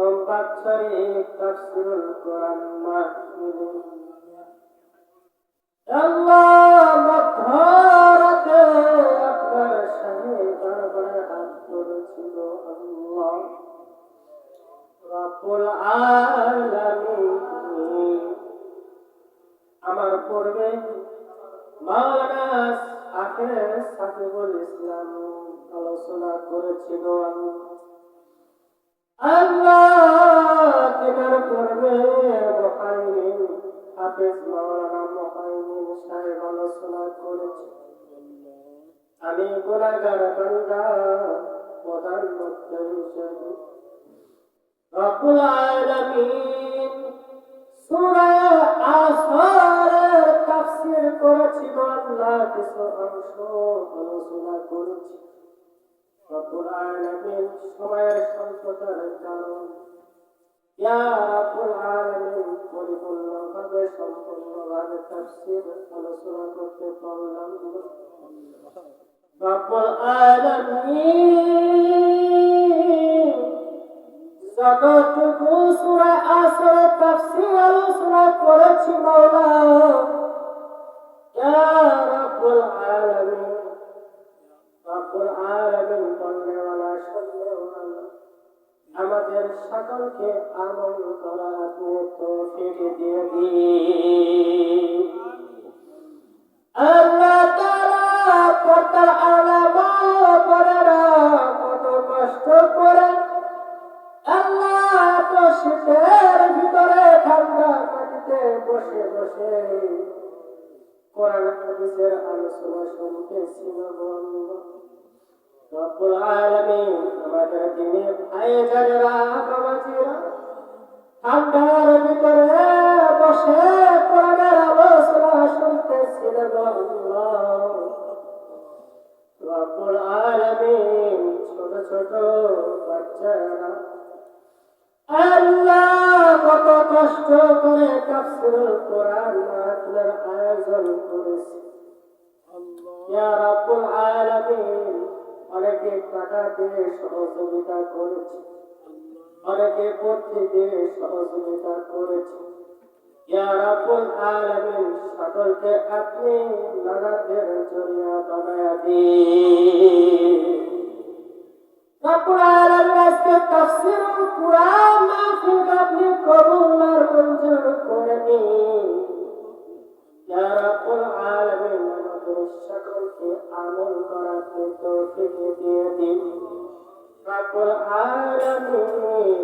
প্রথম বাৎসরিক তাফসিরুল কোরআন আপনার শাহী দরবারে করেছিল আমার পূর্বে মাওলানা আখের সাকিবুল ইসলাম আলোচনা করেছিল আল্লাহ তিনার পূর্বে মহাইমিন হাফেজ মাওলানা মহাইমিন সাহেব আলোচনা করেছে। আমি গুণাগার বান্দা, প্রধান বক্তা হিসেবে। রব্বুল আলামিন সূরা আসরের করেছিল আল্লাহ কিছু আলোচনা করেছি। রব্বুল আলামিন সময়ের স্বল্পতার কারণ ইয়া রব্বুল আলামিন পরিপূর্ণভাবে, সম্পূর্ণভাবে তাফসীর আলোচনা করতে পারলাম। রব্বুল আলামিন যতটুকু সূরা করেছি মাওলা আমাদের সকলকে আমল করার তৌফিক দিয়ে দিন। আল্লাহ তাআলা পর্দার আলামা পড়েরা কত কষ্ট করে। আল্লাহ ভিতরে ঠান্ডা বসে বসে আলোচনা শুনতেছিল রব্বুল আমাদের দিনে ভাই জানেরা বাবাজিরা ঠান্ডার ভিতরে বসে কোরআনের আলোচনা শুনতেছিল আল্লাহ। রব্বুল আলামিন ছোট ছোট বাচ্চারা। আল্লাহ কত কষ্ট করে তাফসীরুল কোরআন মাহফিলের আয়োজন করেছে। ইয়া রাব্বুল আলামিন অনেকে টাকা দিয়ে সহযোগিতা করেছে। অনেকে বুদ্ধি দিয়ে সহযোগিতা করেছে। সকলকে আপনি নাজাতের জরিয়া বানায়া দিন। আপনি কবুল আর মঞ্জুর দিয়ে দিন রব্বুল আলামিন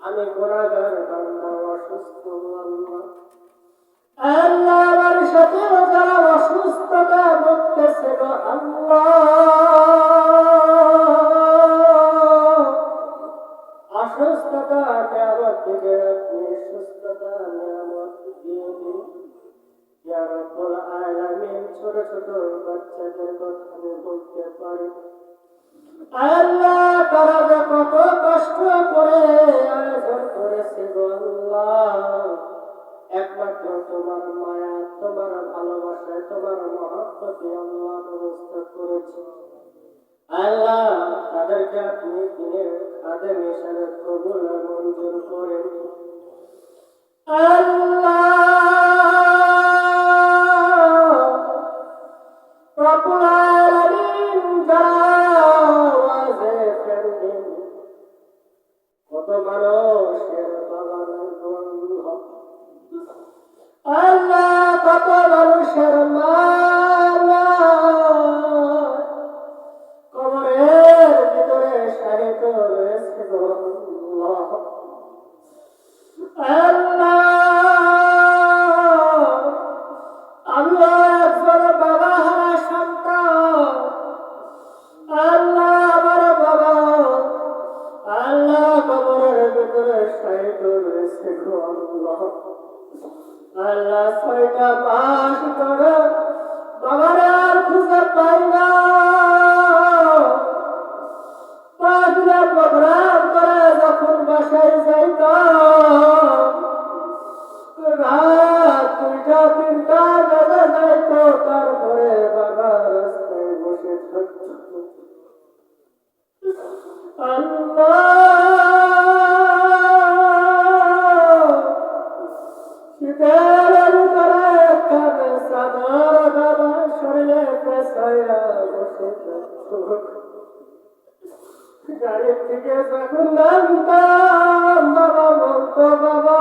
আমি গুনাহগার বান্দা অসুস্থ আল্লাহ আমার সাথে যারা অসুস্থতা ভুগতেছে গো আল্লাহ। অসুস্থতা নেয়ামত থেকে আপনি সুস্থতা নেয়ামত দিয়ে দিন। ছোট আল্লাহ তোমার ভালোবাসায় তোমার মহাপতি আল্লাহ ব্যবস্থা করেছে। আল্লাহ তাদেরকে আপনি দিনের কাজের হিসাবে কবুল মঞ্জুর করেন। আল্লাহ আল্লাহ কত মানুষের মালা রাত দুইটা তিনটা বেজে যাইতো তারপরে বাবা রাস্তায় বসে থাকতো আল্লাহ একখানে চাদর গালা শরীরে পেছাইয়া বসে থাকতো গাড়ি থেকে বাবা বলতো বাবা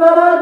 বাবার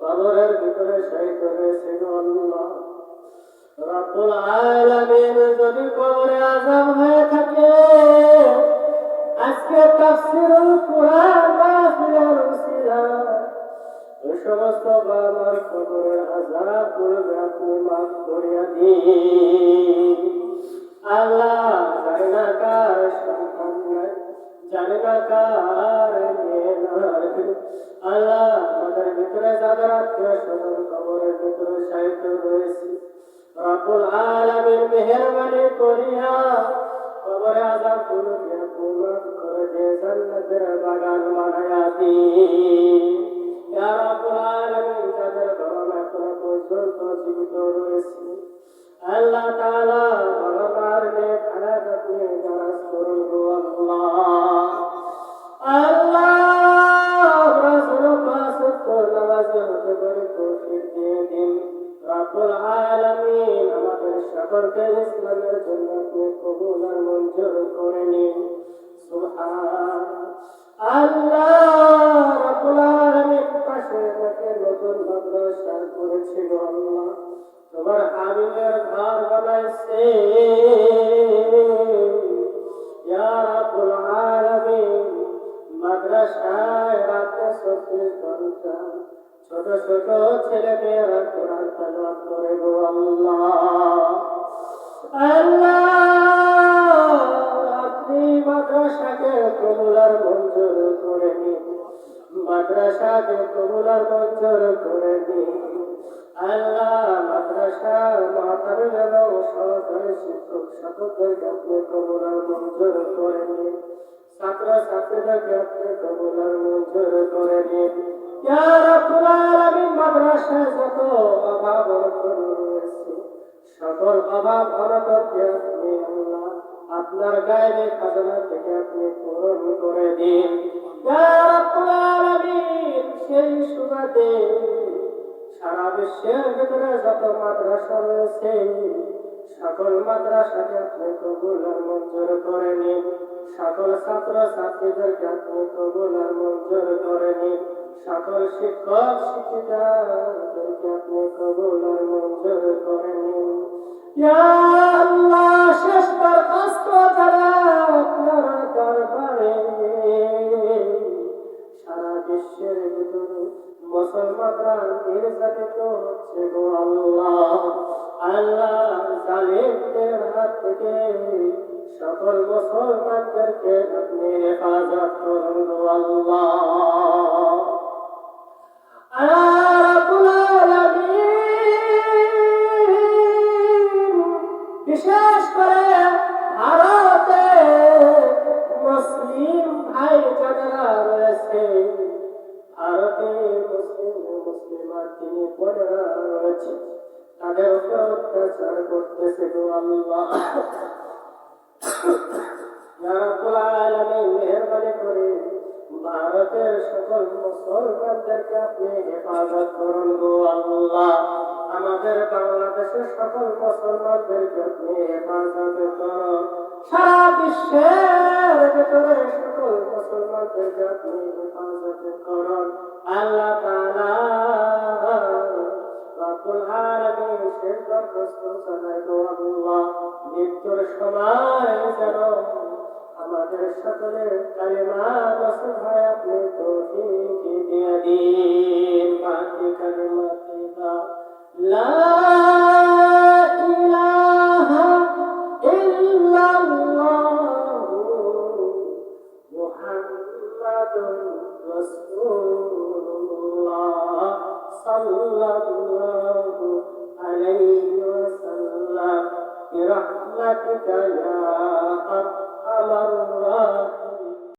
কবরের ভিতরে রয়েছে গো আল্লাহ। রব্বুল আলামিন যদি কবরে আযাব আযাব করবে আপনি মাফ করিয়া দিন আল্লাহ জানে না কার সন্তান নাই জানে না কার আল্লাহ আমাদের ভিতরে যাদের আত্মীয় স্বজন কবরের ভিতরে সাহিত্য রয়েছে রব্বুল আলামিন মেহেরবানি করিয়া কবরে আযাব গুলোকে মাফ করে দিয়ে জান্নাতের বাগান বানায়া দিন ইয়া রব্বুল আলামিন এখনও পর্যন্ত আল্লাহ তাআলা বড়মার নেক হায়াত আপনি দারাজ করুন গো আল্লাহ হতে করে দিয়ে দিন রব্বুল আলামিন আমাদের সকলকে মাদ্রাসা করেছিল আল্লাহ। তোমার হাবিবের ঘর বানাইছে। মাদ্রাসায় রাতে চব্বিশ ঘণ্টা ছোট ছোট ছেলে মেয়েরা কোরআন তালাওয়াত করে গো আল্লাহ। আল্লাহ, আপনি মাদ্রাসাকে কবুলার মাদ্রাসাকে কবুলার মঞ্জুর করে দিন আল্লাহ মাদ্রাসা মাতার এবং সহকারী শিক্ষক আপনি কবুলার মঞ্জুর করে ছাত্র ছাত্রীদেরকে আপনি কবুলার মঞ্জুর করে রাব্বুল আলামিন মাদ্রাসায় যত অভাব রয়েছে সকল অভাব আপনি আল্লাহ আপনার গায়ের খাজনা থেকে আপনি পূরণ করে দিন সেই সুবাদে সারা বিশ্বের ভিতরে যত মাদ্রাসা রয়েছে, সকল মাদ্রাসাকে আপনি কবুল আর মঞ্জুর করে নিন। সকল ছাত্র ছাত্রীদেরকে আপনি কবুল আর মঞ্জুর করে নিন। সকল শিক্ষক শিক্ষিকাদেরকে আপনি কবুল আর মঞ্জুর করে নিন। শেষ দরখাস্ত যারা আপনার দরবারে। সারা বিশ্বের ভিতরে মুসলমানরা নির্যাতিত হচ্ছে গো আল্লাহ। আল্লাহ জালিমদের হাত থেকে সকল মুসলমানদেরকে আপনি হেফাজত করুন গো আল্লাহ। বিশেষ করে মুসলিম মুসলিমার তিনি বোনেরা রয়েছে তাদের উপর অত্যাচার করতেছে গো আল্লাহ মেহেরবানি করে ভারতের সকল মুসলমানদেরকে আপনি হেফাজত করুন গো আল্লাহ আমাদের বাংলাদেশের সকল মুসলমানদেরকে আপনি হেফাজত করুন সারা বিশ্বের ভিতরে মুসলমানদেরকে আপনি হেফাজত করুন আল্লাহ তাআলা রব্বুল আলামিন শেষ দরখাস্ত জানাই গো আল্লাহ মৃত্যুর সময় যেন আমাদের সকলের কালিমা রসুল হয় আপনি তৌফিক দিয়ে দিন বাকি কালিমাতে লা